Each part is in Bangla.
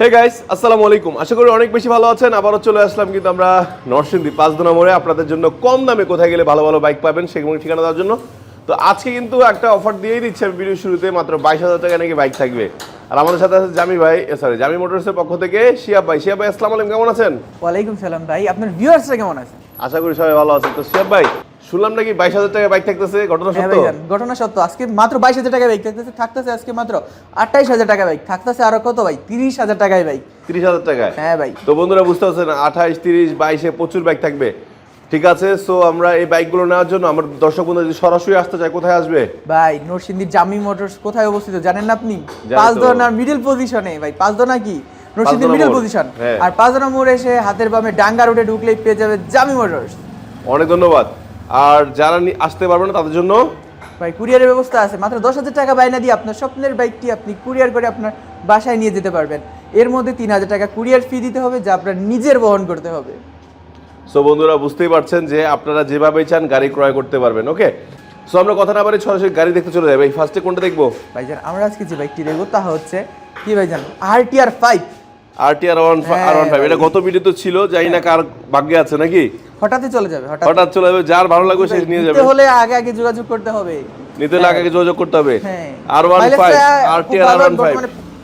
হে গাইস আসসালামু আলাইকুম। আশা করি অনেক বেশি ভালো আছেন। আবারও চলে আসলাম কিন্তু আমরা নরসিংদী পাঁচদোনা মোড়ে। আপনাদের জন্য কম দামে কোথায় গেলে ভালো ভালো বাইক পাবেন সেগুলো ঠিকানা দেওয়ার জন্য। তো আজকে কিন্তু একটা অফার দিয়েই দিচ্ছে আমি ভিডিও শুরুতে মাত্র বাইশ হাজার টাকা নাকি বাইক থাকবে। আর আমাদের সাথে আছে জামি ভাই সরি জামি মোটরসের পক্ষ থেকে শিয়াব ভাই। শিয়া ভাই আসসালামু আলাইকুম কেমন আছেন? ওয়ালাইকুম সালাম ভাই। আপনার ভিউয়ার্সরা কেমন আছে আশা করি সবাই ভালো আছেন। তো শিয়াব ভাই শুনলাম নাকি বাইশ হাজার টাকা বাইক থাকতেছে ঘটনা হ্যাঁ সত্য? ঘটনা সত্য। আজকে মাত্র বাইশ হাজার টাকা বাইক থাকতেছে থাকতেছে আজকে মাত্র আঠাইশ হাজার টাকা বাইক থাকতেছে আরও কত ভাই? তিরিশ হাজার টাকায় বাইক তিরিশ হাজার টাকায়? হ্যাঁ ভাই। তো বন্ধুরা বুঝতে পারছেন আঠাইশ তিরিশ বাইশে প্রচুর বাইক থাকবে। ঠিক আছে সো আমরা এই বাইকগুলো নেওয়ার জন্য আমার দর্শক বন্ধু যদি সরাসরি আসতে চায় কোথায় আসবে? ভাই নরসিংদীর জামি মোটরস কোথায় অবস্থিত জানেন না আপনি? তো। পাঁচ দোনার মিডল পজিশনে ভাই পাঁচ দোনা কি? নরসিংদীর পাঁচদোনা মিডল পজিশন। আর পাঁচ দোনা মোড় এসে হাতের বামে ডাঙ্গা রোডে ঢুকলেই পেয়ে যাবে জামি মোটরস। অনেক ধন্যবাদ। আর যারা নি- আসতে পারবে না তাদের জন্য ভাই কুরিয়ারের ব্যবস্থা আছে। মাত্র দশ হাজার টাকা বাইনা দিয়ে আপনার স্বপ্নের বাইকটি আপনি কুরিয়ার করে আপনার বাসায় নিয়ে যেতে পারবেন। এর মধ্যে তিন হাজার টাকা কুরিয়ার ফি দিতে হবে যা আপনার নিজের বহন করতে হবে। সো বন্ধুরা বুঝতেই পারছেন যে আপনারা যেভাবে চান গাড়ি ক্রয় করতে পারবেন ওকে সো আমরা কথা না বাড়ি সরাসরি গাড়ি দেখতে চলে যাই। ভাই ফার্স্টে কোনটা দেখব? ভাইজান আমরা আজকে যে বাইকটি দেখব তা হচ্ছে কি ভাই ভাইজান R T R five R T R one R one five এটা গত ভিডিও তো ছিল জানি না কার ভাগ্যে আছে নাকি? হঠাৎই চলে যাবে হঠাৎ চলে যাবে যার ভালো লাগবে সে নিয়ে যাবে। হলে আগে আগে যোগাযোগ করতে হবে। নিতে হলে আগে যোগাযোগ করতে হবে। R one five R T R one five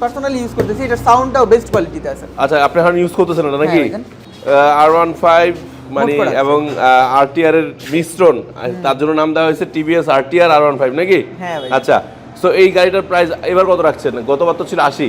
personally use করতেছি এটার সাউন্ডটাও বেস্ট কোয়ালিটিতে আছে। আচ্ছা আপনি এখন ইউজ করতেছেন এটা নাকি? আর ওয়ান ফাইভ মানে। এবং আরটিআর এর মিশ্রণ তার জন্য নাম দেওয়া হয়েছে TVS RTR R one five নাকি? হ্যাঁ আচ্ছা সো এই গাড়িটার প্রাইস এবার কত রাখছেন? গতবার তো ছিল আশি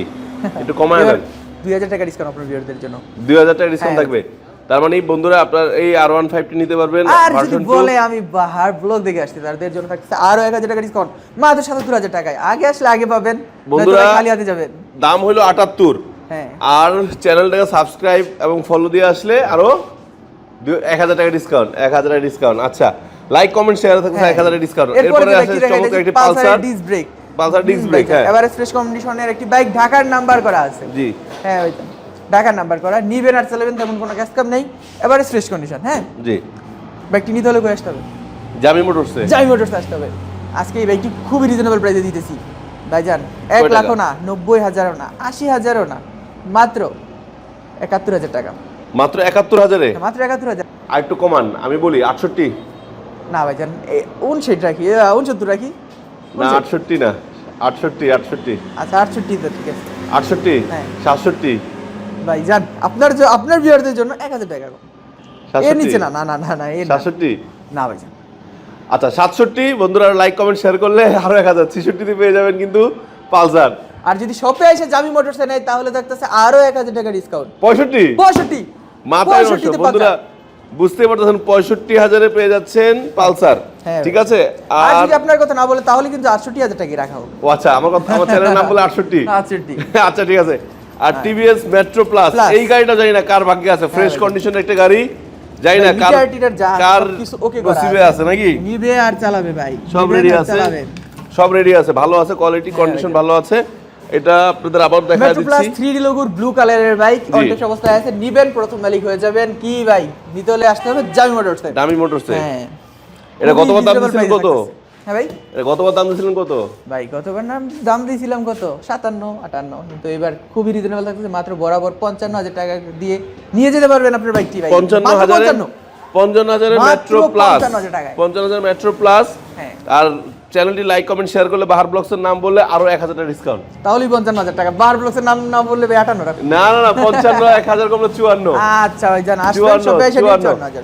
একটু কমায় দেন। দুই হাজার টাকা ডিসকাউন্ট আপনার ভিউয়ারদের জন্য। দুই হাজার টাকা ডিসকাউন্ট হ্যাঁ। থাকবে। তার মানে এই বন্ধুরা আপনার এই আর ওয়ান ফাইভটি নিতে পারবেন আর যদি বলে আমি বাহার ব্লগ দেখে আসছি তাদের জন্য থাকছে আরও এক হাজার টাকা ডিসকাউন্ট মাত্র সাতাত্তর হাজার টাকায়। আগে আসলে আগে পাবেন বন্ধুরা খালি হাতে যাবেন। দাম হলো আটাত্তর। হ্যাঁ। আর চ্যানেলটাকে সাবস্ক্রাইব এবং ফলো দিয়ে আসলে আরও এক হাজার টাকা ডিসকাউন্ট এক হাজার টাকা ডিসকাউন্ট আচ্ছা লাইক কমেন্ট শেয়ার থাকছে। এক হাজার ডিসকাউন্ট এরপরে আছে চমৎকার একটি Pulsar disc brake Pulsar disc brake হ্যাঁ। এভারেজ ফ্রেশ কন্ডিশনের একটি বাইক ঢাকার নাম্বার করা আছে। জি। হ্যাঁ ওই তো। ঢাকার নাম্বার করা নিবেন আর চালাবেন তেমন কোনো ক্যাশ কাম নেই। এভারেজ ফ্রেশ কন্ডিশন হ্যাঁ? জি। বাইকটি নিতে হলে করে আসতে হবে? জামি মোটরসে জামি মোটরস আসতে হবে। আজকে এই বাইকটি খুবই রিজনেবল প্রাইসে দিতেছি। ভাইজান এক কয়? লাখও না নব্বই হাজারও না আশি হাজারও না মাত্র একাত্তর হাজার টাকা। মাত্র একাত্তর হাজারে? মাত্র একাত্তর হাজার। আর একটু কমান আমি বলি আটষট্টি? না ভাইজান উনষাট রাখি উনসত্তর রাখি। না আটষট্টি না আটষট্টি আটষট্টি। আচ্ছা আটষট্টি তো ঠিক আছে। আটষট্টি? হ্যাঁ। সাতষট্টি ভাইজান আপনার আপনার বিয়ারদের জন্য এক হাজার টাকা। কম। এর নিচে না না না না না এর না। সাতষট্টি? না ভাইজান আচ্ছা সাতষট্টি বন্ধুরা লাইক কমেন্ট শেয়ার করলে আরও এক হাজার। ছেষট্টিতে পেয়ে যাবেন কিন্তু পালসার। আর যদি শপে এসে জামি মোটরসে নেয় তাহলে থাকতেছে আরও এক হাজার টাকা ডিসকাউন্ট পঁয়ষট্টি? পঁয়ষট্টি। মাথায় বন্ধুরা বুঝতে পারতেছেন পঁয়ষট্টি হাজারে পেয়ে যাচ্ছেন পালসার। হ্যাঁ। ঠিক আছে? আর আর যদি আপনার কথা না বলে তাহলে কিন্তু আটষট্টি হাজার টাকা রাখা হবে। ও আচ্ছা আমার কথা আমার চ্যানেলের নাম বলে আটষট্টি। আটষট্টি। আচ্ছা ঠিক আছে। আর টিভিএস মেট্রো প্লাস এই গাড়িটা জানি না কার ভাগ্যে আছে। ফ্রেশ ভাই। কন্ডিশনের একটা গাড়ি। জানি না কার কার নসিবে আছে। নাকি? নিবে আর চালাবে ভাই। সব রেডি আছে। সব রেডি আছে ভালো আছে কোয়ালিটি কন্ডিশন ভালো আছে। এটা আপনাদের আবার দেখা মেট্রো প্লাস দিচ্ছি থ্রি ডি লোগোর ব্লু কালারের বাইক জি। অবস্থায় আছে। নিবেন প্রথম মালিক হয়ে যাবেন। কি ভাই? নিতে হলে আসতে হবে। জামি মোটরসে দামি মোটরসে হ্যাঁ। এটা খুবই গতবার দাম কত। হ্যাঁ ভাই? গতবার দাম দিয়েছিলেন কত? ভাই গতবার নাম? দাম দিয়েছিলাম কত? সাতান্ন আটান্ন। কিন্তু এবার খুবই রিজনেবল থাকতেছে মাত্র বরাবর পঞ্চান্ন হাজার টাকা দিয়ে নিয়ে যেতে পারবেন আপনার বাইকটি ভাই। পঞ্চান্ন হাজার পঞ্চান্ন। হাজারের মেট্রো প্লাস 55,000 টাকায়। পঞ্চান্ন হাজার মেট্রো প্লাস হ্যাঁ। আর চ্যানেলটি লাইক কমেন্ট শেয়ার করলে বাহার ব্লগসের নাম বললে আরও এক হাজার ডিসকাউন্ট তাহলেই পঞ্চান্ন হাজার টাকা বার ব্লকের নাম না বললে আটান্ন টাকা না না না পঞ্চান্ন এক হাজার কমলে চুয়ান্ন। আচ্ছা ভাই জান চুয়ান্ন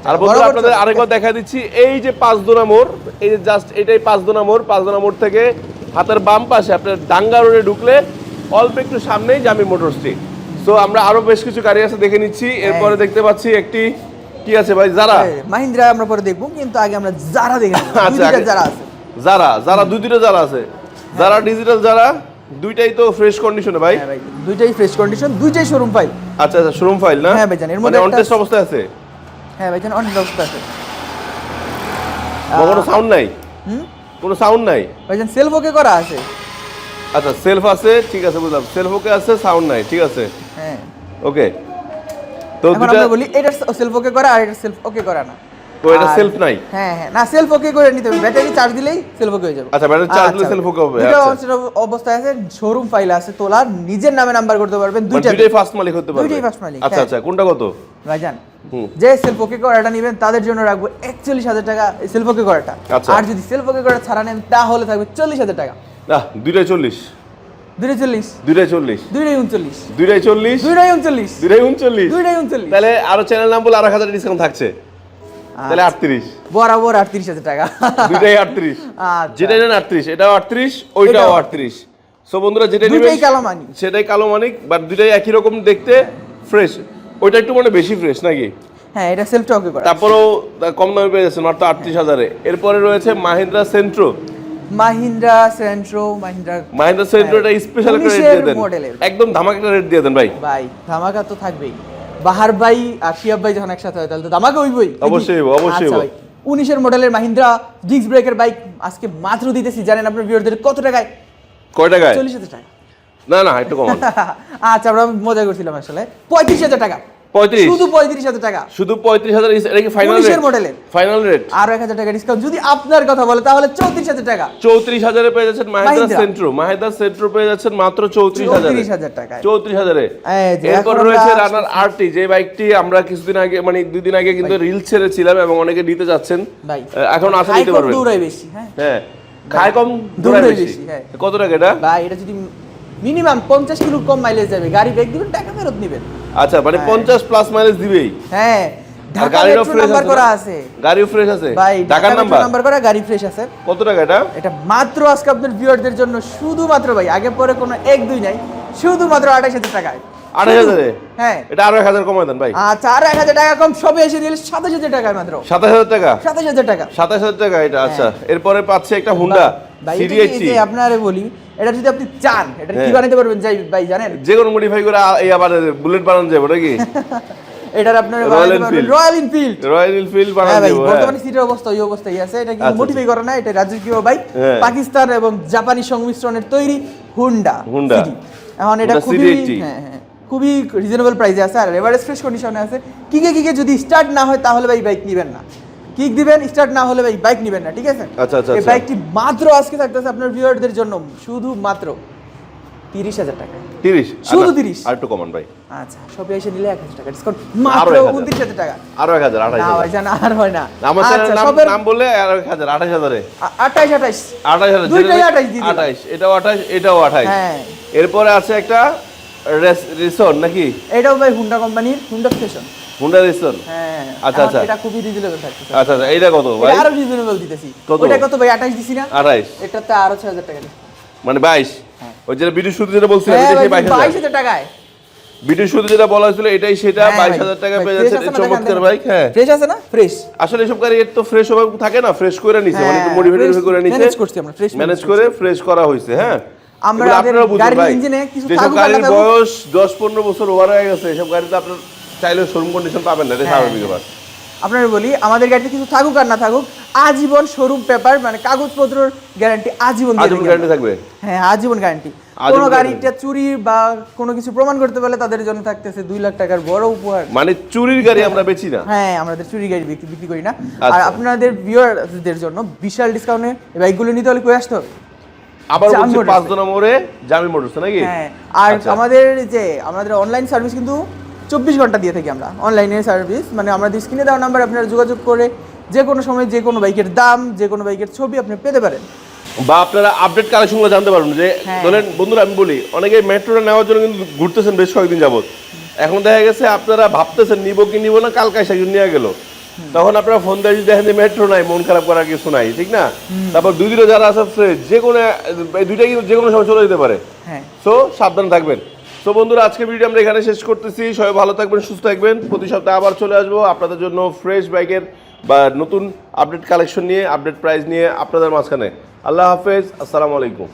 আর বন্ধুরা আপনাদের আরেকবার দেখা দিচ্ছি এই যে পাঁচ দোনা মোড় এই যে জাস্ট এটাই পাঁচ দোনা মোড় পাঁচ দোনা মোড় থেকে হাতের বাম পাশে আপনার ডাঙ্গা রোডে ঢুকলে অল্প একটু সামনেই জামি মোটরসটি সো আমরা আরও বেশ কিছু গাড়ি আছে দেখে নিচ্ছি। এরপরে দেখতে পাচ্ছি একটি কি আছে ভাই? যারা? মাহিন্দ্রা আমরা পরে দেখব কিন্তু আগে আমরা যারা দেখে আচ্ছা, যারা আছে। যারা যারা দুই দুটো যারা আছে যারা ডিজিটাল যারা দুইটাই তো ফ্রেশ কন্ডিশনে ভাই? হ্যাঁ দুইটাই ফ্রেশ কন্ডিশন দুইটাই শোরুম ফাইল আচ্ছা আচ্ছা শোরুম ফাইল না? হ্যাঁ ভাইজান, এর মানে মধ্যে অন একটা- টেস্ট অবস্থায় আছে? হ্যাঁ ভাই জান অনেক অবস্থা আছে। কোনো সাউন্ড নাই? হুম? কোনো সাউন্ড নাই? ভাই জান সেলফ ওকে করা আছে। আচ্ছা সেলফ আছে ঠিক আছে বুঝলাম। সেলফ ওকে আছে সাউন্ড নাই ঠিক আছে। হ্যাঁ। ওকে তো দুটা বলি এটা সেলফ ওকে করা আর এটা সেলফ ওকে করা না। তো এটা self নাই? হ্যাঁ হ্যাঁ। না সেলফ ওকে করে নিতে হবে। ব্যাটারি চার্জ দিলেই সেলফ ওকে হয়ে যাবে। আচ্ছা, battery charge দিলে self okay হবে, দুটো আচ্ছা। অবস্থায় আছে শোরুম ফাইল আছে তোলার নিজের নামে নাম্বার করতে পারবেন মানে দুইটা দুইটাই ফার্স্ট মালিক হতে পারবে। দুইটাই first মালিক, আচ্ছা হ্যাঁ। আচ্ছা কোনটা কত? ভাইজান যে সেলফ ওকে করাটা নেবেন তাদের জন্য রাখব একচল্লিশ হাজার টাকা সেলফ ওকে করাটা। আচ্ছা। আর যদি সেলফ ওকে করা ছাড়া নেন তাহলে থাকবে চল্লিশ হাজার টাকা। না দুইটাই চল্লিশ। দুইটাই চল্লিশ। দুইটাই চল্লিশ। দুইটাই উনচল্লিশ। দুইটাই চল্লিশ। দুইটাই উনচল্লিশ। দুইটাই উনচল্লিশ। দুইটাই উনচল্লিশ। তাহলে আরও চ্যানেল নাম বলে আর হাজার ডিসকাউন্ট থাকছে। তাহলে আটত্রিশ। বরাবর আটত্রিশ হাজার টাকা। দুইটাই আটত্রিশ। আচ্ছা। যেটা নেন আটত্রিশ এটাও আটত্রিশ ওইটাও এটাও আটত্রিশ। সো বন্ধুরা যেটা কালো সেটাই কালো মানিক বাট একই রকম দেখতে ফ্রেশ ওইটা একটু মানে বেশি ফ্রেশ নাকি? হ্যাঁ এটা সেলফ ওকে করা। তারপরেও কম দামে পেয়ে যাচ্ছেন মাত্র আটত্রিশ হাজারে। এরপরে রয়েছে মাহিন্দ্রা সেন্ট্রো মাহিন্দ্রা সেন্ট্রো মাহিন্দ্রা মাহিন্দ্রা সেন্ট্রো এটা স্পেশাল একটা রেট দিয়ে দেন। একদম ধামাকা রেট দিয়ে দেন ভাই। ভাই ধামাকা তো থাকবেই। বাহার ভাই আর শিয়াব ভাই যখন একসাথে হয় তাহলে তো দামাকে ওই বই অবশ্যই অবশ্যই আচ্ছা ভাই। উনিশের মডেলের মাহিন্দ্রা ডিস্ক ব্রেকের বাইক আজকে মাত্র দিতেছি জানেন আপনার ভিউয়ারদের কত টাকায়? কয় টাকায়? চল্লিশ হাজার টাকা। না না একটু কম আচ্ছা আমরা মজা করছিলাম আসলে। পঁয়ত্রিশ হাজার টাকা। পঁয়ত্রিশ। শুধু পঁয়ত্রিশ হাজার টাকা। শুধু পঁয়ত্রিশ হাজার এটা কি ফাইনাল রেট মডেলের। ফাইনাল রেট আরও এক হাজার টাকা ডিসকাউন্ট যদি আপনার কথা বলে তাহলে চৌত্রিশ হাজার টাকা। চৌত্রিশ হাজারে পেয়ে যাচ্ছেন মাহিন্দ্রা। মাহিন্দ্রা। সেন্ট্রো মাহিন্দ্রা সেন্ট্রো পেয়ে যাচ্ছেন মাত্র চৌত্রিশ হাজারে। হাজার টাকায়। চৌত্রিশ হাজারে। এরপর রয়েছে আমরা- রানার আরটি যে বাইকটি আমরা কিছুদিন আগে মানে দুদিন আগে কিন্তু রিল ছেড়েছিলাম এবং অনেকে নিতে যাচ্ছেন। এখন আসা নিতে পারবেন। বেশি হ্যাঁ। হ্যাঁ। খায় কম বেশি বেশি, হ্যাঁ। কত টাকা এটা? ভাই এটা যদি মিনিমাম পঞ্চাশ কিলো কম মাইলেজ যাবে গাড়ি ব্রেক দিবেন টাকা ফেরত নেবেন। আচ্ছা মানে পঞ্চাশ প্লাস মাইলেজ দিবেই। হ্যাঁ ঢাকা মেট্রো ফ্রেশ নাম্বার করা আছে। গাড়িও ফ্রেশ আছে? ভাই ঢাকার নাম্বার নাম্বার করা গাড়ি ফ্রেশ আছে। কত টাকা এটা? এটা মাত্র আজকে আপনার ভিউয়ারদের জন্য শুধুমাত্র ভাই আগে পরে কোনো এক দুই নাই শুধুমাত্র আঠাশ হাজার টাকায়। আঠাশ হাজারে? হ্যাঁ। এটা আরও এক হাজার কমায় দেন ভাই। আচ্ছা আর এক হাজার টাকা কম সবে এসে দিলে সাতাশ হাজার টাকায় মাত্র। সাতাশ হাজার টাকা? সাতাশ হাজার টাকা। সাতাশ হাজার টাকা এটা আচ্ছা। এরপরে পাচ্ছে একটা হুন্ডা ভাই এই আপনারে বলি এটা যদি আপনি চান এটা কি হ্যাঁ। বানাইতে পারবেন? যাই ভাই জানেন। যে কোনো মডিফাই করে এই আবার বুলেট বানানো যাবে নাকি? এটার আপনার রয়্যাল এনফিল্ড রয়্যাল এনফিল্ড বানানো হ্যাঁ যাবে বর্তমানে সিটের অবস্থা ওই অবস্থায় আছে। এটা কিন্তু আচ্ছা, মডিফাই করা না এটা রাজকীয় বাইক হ্যাঁ। পাকিস্তান এবং জাপানি সংমিশ্রণের তৈরি হুন্ডা। CD এখন এটা খুবই হ্যাঁ হ্যাঁ খুবই রিজনেবল প্রাইসে আছে। আর এভারেজ ফ্রেশ কন্ডিশনে আছে। কিকে কিকে যদি স্টার্ট না হয় তাহলে ভাই বাইক নেবেন না। কিক দিবেন স্টার্ট না হলে ভাই বাইক নেবেন না ঠিক আছে? আচ্ছা, আচ্ছা, এই আচ্ছা। বাইকটি মাত্র আজকে থাকতেছে আপনার ভিউয়ারদের জন্য শুধু মাত্র তিরিশ হাজার টাকা। তিরিশ? শুধু 30 আর একটু কমান ভাই। আচ্ছা সবে এসে নিলে এক হাজার টাকা ডিসকাউন্ট মাত্র 1000 উনত্রিশ হাজার টাকা। আরও এক হাজার আঠাশ না হাজার। ভাই জানা আর হয় না। আমার আচ্ছা নাম সবের নাম বললে আর এক হাজার আঠাশ হাজারে। আ- আঠাইশ আঠাইশ। আঠাশ হাজার দুইটাই আঠাশ দিলাম। আঠাশ এটাও আঠাশ এটাও আঠাশ হ্যাঁ। এরপরে আছে একটা রিসন নাকি? এটাও ভাই হুন্ডা কোম্পানির হুন্ডা স্টেশন হুন্ডা রিসন হ্যাঁ আচ্ছা, আচ্ছা। এটা খুবই রিজনেবল থাকতেছে আচ্ছা আচ্ছা এইটা কত? ভাই? আরও রিজনেবল দিতেছি। কত? ওটা কত ভাই আঠাশ দিছি না? আঠাইশ এটাতে আরও ছয় হাজার টাকা মানে বাইশ? হ্যাঁ। ওই যেটা ভিডিও শুরু যেটা বলছিলাম হ্যাঁ এটা ভাই, সেই বাইশ বাইশ হাজার। হাজার টাকায়। ভিডিও শুরু যেটা বলা হয়েছিল এটাই সেটা হ্যাঁ বাইশ ভাই, হাজার টাকা পেয়ে যাচ্ছে। চমৎকার বাইক হ্যাঁ। ফ্রেশ আছে না? ফ্রেশ আসলে এসব গাড়ি তো ফ্রেশ ওভাবে থাকে না ফ্রেশ করে নিছে মানে একটু হ্যাঁ, মডিফাইড করে নিছে। manage করছি আমরা, fresh ম্যানেজ করে ফ্রেশ করা হয়েছে হ্যাঁ। আমরা আপনারা বুঝুন ভাই। ইঞ্জিনে কিছু যেসব গাড়ির বয়স দশ পনেরো বছর ওভার হয়ে গেছে এসব গাড়িতে আপনার চাইলে শোরুম কন্ডিশন পাবেন না এটা হ্যাঁ, স্বাভাবিক ব্যাপার। আপনার বলি আমাদের গাড়িতে কিছু থাকুক আর না থাকুক আজীবন শোরুম পেপার মানে কাগজপত্রের গ্যারান্টি আজীবন আজীবন গ্যারান্টি থাকবে? হ্যাঁ আজীবন গ্যারান্টি কোনো গাড়িটা চুরি বা কোনো কিছু প্রমাণ করতে পারলে তাদের জন্য থাকতেছে দুই লাখ টাকার বড় উপহার। মানে চুরির গাড়ি আমরা বেচি না। হ্যাঁ আমাদের চুরি গাড়ি বিক্রি বিক্রি করি না। আর আচ্ছা। আপনাদের ভিউয়ারদের জন্য বিশাল ডিসকাউন্টে এই বাইকগুলো নিতে হলে কই আসতে হবে? আবার বলছি মোটরসে। পাঁচ জনা মোড়ে জামি মোটরস নাকি? হ্যাঁ আর আচ্ছা। আমাদের যে আমাদের অনলাইন সার্ভিস কিন্তু চব্বিশ ঘণ্টা দিয়ে থাকি আমরা অনলাইনে সার্ভিস মানে আমাদের স্ক্রিনে দেওয়া নাম্বার আপনারা যোগাযোগ করে যে কোনো সময় যে কোনো বাইকের দাম যে কোনো বাইকের ছবি আপনি পেতে পারেন। বা আপনারা আপডেট কালেকশনগুলো জানতে পারবেন যে হ্যাঁ। ধরেন বন্ধুরা আমি বলি অনেকে মেট্রোটা নেওয়ার জন্য কিন্তু ঘুরতেছেন বেশ কয়েকদিন যাবত এখন দেখা গেছে আপনারা ভাবতেছেন নিবো কি নিবো না কালকে এসে নিয়ে গেল। তখন আপনারা ফোন দিয়ে যদি দেখেন যে মেট্রো নাই মন খারাপ করার কিছু নাই ঠিক না? তারপর দুই দিনে যারা আছে যে কোনো এই দুইটাই কিন্তু যে কোনো সময় চলে যেতে পারে। হ্যাঁ। সো সাবধান থাকবেন। সো বন্ধুরা আজকে ভিডিও আমরা এখানে শেষ করতেছি। সবাই ভালো থাকবেন, সুস্থ থাকবেন। প্রতি সপ্তাহে আবার চলে আসব আপনাদের জন্য ফ্রেশ বাইকের বা নতুন আপডেট কালেকশন নিয়ে আপডেট প্রাইস নিয়ে আপনাদের মাঝখানে। আল্লাহ হাফেজ, আসসালামু আলাইকুম।